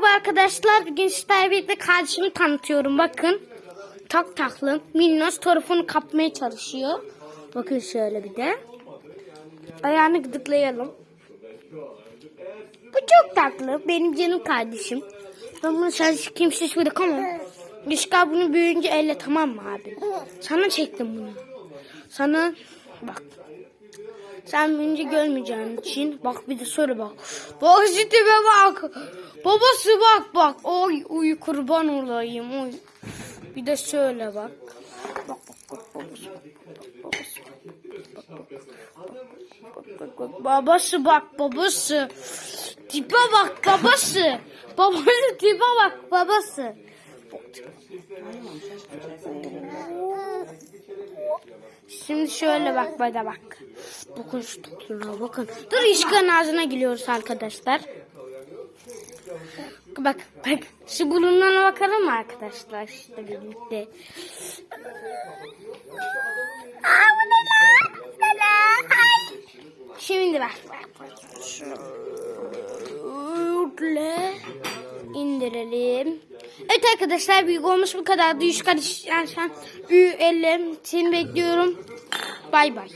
Merhaba arkadaşlar. Bugün sizlerle birlikte kardeşimi tanıtıyorum. Bakın. Tak taklı. Minnoş telefonu kapmaya çalışıyor. Bakın şöyle bir de. Ayağını gıdıklayalım. Bu çok tatlı. Benim canım kardeşim. Ben bunu sadece kimsiz bırakamam. Rişka bunu büyüyünce elle tamam mı abi? Sana çektim bunu. Sana bak. Sen büyüyünce görmeyeceğin için bak bir de söyle bak. Bak tipe bak. Babası bak bak. Oy uy kurban olayım oy. Bir de şöyle bak. Bak bak bak babası bak. Babası bak, bak. Babası bak babası. Tipe bak babası. Babası tipe bak babası. Şimdi şöyle bak bana bak. Bakın şu tatlına bakın. Dur işkanın ağzına giriyoruz arkadaşlar. Bak bak şu burunlarına bakalım mı arkadaşlar işte birlikte. Aa, bu ne lan? Bu ne lan? Ay. Şimdi bak bak. Şöyle indirelim. Evet arkadaşlar büyük olmuş bu kadar. Düş kardeş. Yani sen büyü elle. Seni bekliyorum. Bay bay.